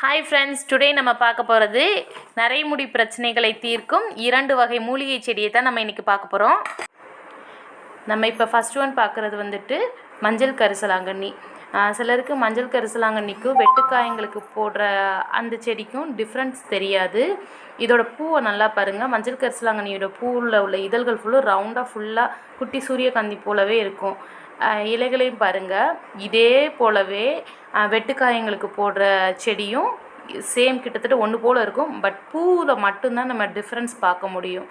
Hi friends today நம்ம பார்க்க போகிறது நரைமுடி பிரச்சனைகளை தீர்க்கும் இரண்டு வகை மூலிகை செடியை தான் நம்ம இன்றைக்கி பார்க்க போகிறோம் நம்ம இப்போ ஃபஸ்ட் ஒன் பார்க்குறது வந்துட்டு மஞ்சள் கரிசலாங்கண்ணி. சிலருக்கு மஞ்சள் கரிசலாங்கண்ணிக்கும் வெட்டுக்காயங்களுக்கு போடுற அந்த செடிக்கும் டிஃப்ரென்ஸ் தெரியாது. இதோட பூவை நல்லா பாருங்கள் மஞ்சள் கரிசலாங்கண்ணியோட பூவில் உள்ள இதழ்கள் ஃபுல்லும் ரவுண்டாக ஃபுல்லாக குட்டி சூரியகாந்தி போலவே இருக்கும். இலைகளையும் பாருங்கள் இதே போலவே வெட்டுக்காயங்களுக்கு போடுற செடியும் சேம் கிட்டத்தட்ட ஒன்று போல் இருக்கும். பட் பூவில் மட்டும்தான் நம்ம டிஃப்ரென்ஸ் பார்க்க முடியும்.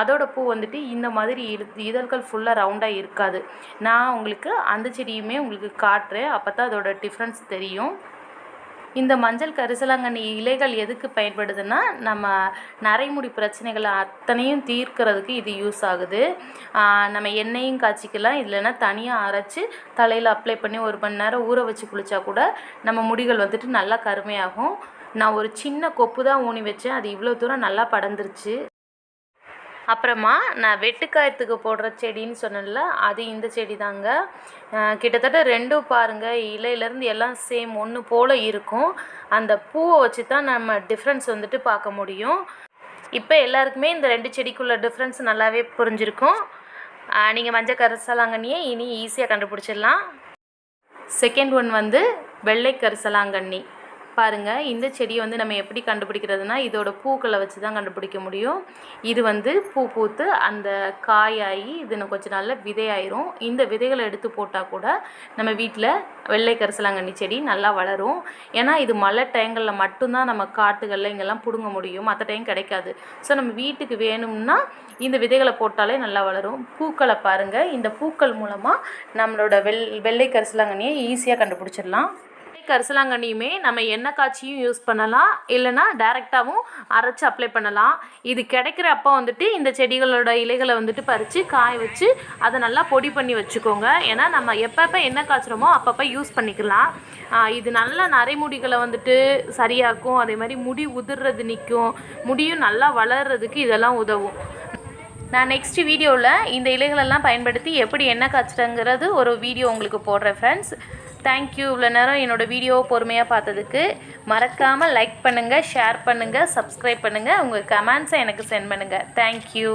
அதோட பூ வந்துட்டு இந்த மாதிரி இதழ்கள் ஃபுல்லாக ரவுண்டாக இருக்காது. நான் உங்களுக்கு அந்த செடியுமே உங்களுக்கு காட்டுறேன். அப்போ தான் அதோட டிஃப்ரென்ஸ் தெரியும். இந்த மஞ்சள் கரிசலாங்கண்ணி இலைகள் எதுக்கு பயன்படுதுன்னா நம்ம நரைமுடி பிரச்சனைகளை அத்தனையும் தீர்க்கிறதுக்கு இது யூஸ் ஆகுது. நம்ம எண்ணெயும் காய்ச்சிக்கலாம் இல்லைன்னா தனியாக அரைச்சி தலையில் அப்ளை பண்ணி ஒரு மணி நேரம் ஊற வச்சு குளித்தா கூட நம்ம முடிகள் வந்துட்டு நல்லா கருமையாகும். நான் ஒரு சின்ன கொப்பு தான் ஊனி வச்சேன். அது இவ்வளோ தூரம் நல்லா படர்ந்துருச்சு. அப்புறமா நான் வெட்டுக்காயத்துக்கு போடுற செடின்னு சொன்னேன்ல அது இந்த செடி தாங்க கிட்டத்தட்ட ரெண்டும் பாருங்கள் இலையிலேருந்து எல்லாம் சேம் ஒன்று போல் இருக்கும். அந்த பூவை வச்சு தான் நம்ம டிஃப்ரென்ஸ் வந்துட்டு பார்க்க முடியும். இப்போ எல்லாருக்குமே இந்த ரெண்டு செடிக்குள்ள டிஃப்ரென்ஸ் நல்லாவே புரிஞ்சிருக்கும். நீங்கள் மஞ்சள் கரிசலாங்கண்ணியை இனி ஈஸியாக கண்டுபிடிச்சிடலாம். செகண்ட் ஒன் வந்து வெள்ளை கரிசலாங்கண்ணி. பாருங்கள் இந்த செடியை வந்து நம்ம எப்படி கண்டுபிடிக்கிறதுனா இதோட பூக்களை வச்சு தான் கண்டுபிடிக்க முடியும். இது வந்து பூ பூத்து அந்த காயாகி இது இன்னும் கொஞ்சம் நாளில் விதையாயிரும். இந்த விதைகளை எடுத்து போட்டால் கூட நம்ம வீட்டில் வெள்ளை கரிசலாங்கண்ணி செடி நல்லா வளரும். ஏன்னா இது மழை டைங்களில் மட்டும்தான் நம்ம காட்டுகளில் இங்கெல்லாம் பிடுங்க முடியும். மற்ற டைம் கிடைக்காது. ஸோ நம்ம வீட்டுக்கு வேணும்னா இந்த விதைகளை போட்டாலே நல்லா வளரும். பூக்களை பாருங்கள் இந்த பூக்கள் மூலமாக நம்மளோட வெள் வெள்ளை கரிசலாங்கண்ணியை ஈஸியாக கண்டுபிடிச்சிடலாம். கரிசலாங்கண்ணியுமே நம்ம எண்ணெய் காய்ச்சியும் யூஸ் பண்ணலாம். இல்லைன்னா டேரெக்டாகவும் அரைச்சி அப்ளை பண்ணலாம். இது கிடைக்கிற அப்போ வந்துட்டு இந்த செடிகளோட இலைகளை வந்துட்டு பறித்து காய வச்சு அதை நல்லா பொடி பண்ணி வச்சுக்கோங்க. ஏன்னா நம்ம எப்பப்போ எண்ணெய் காய்ச்சுறோமோ அப்பப்போ யூஸ் பண்ணிக்கலாம். இது நல்ல நரைமுடிகளை வந்துட்டு சரியாக்கும். அதே மாதிரி முடி உதிர்றது நிற்கும் முடியும் நல்லா வளர்கிறதுக்கு இதெல்லாம் உதவும். நான் நெக்ஸ்ட் வீடியோவில் இந்த இலைகளெல்லாம் பயன்படுத்தி எப்படி எண்ணெய் காய்ச்சுறங்கிறது ஒரு வீடியோ உங்களுக்கு போடுறேன் ஃப்ரெண்ட்ஸ் தேங்க்யூ இவ்வளோ நேரம் என்னோடய வீடியோவை பொறுமையாக பார்த்ததுக்கு மறக்காமல் லைக் பண்ணுங்கள் ஷேர் பண்ணுங்கள் சப்ஸ்கிரைப் பண்ணுங்கள் உங்கள் கமெண்ட்ஸை எனக்கு சென்ட் பண்ணுங்கள் தேங்க்யூ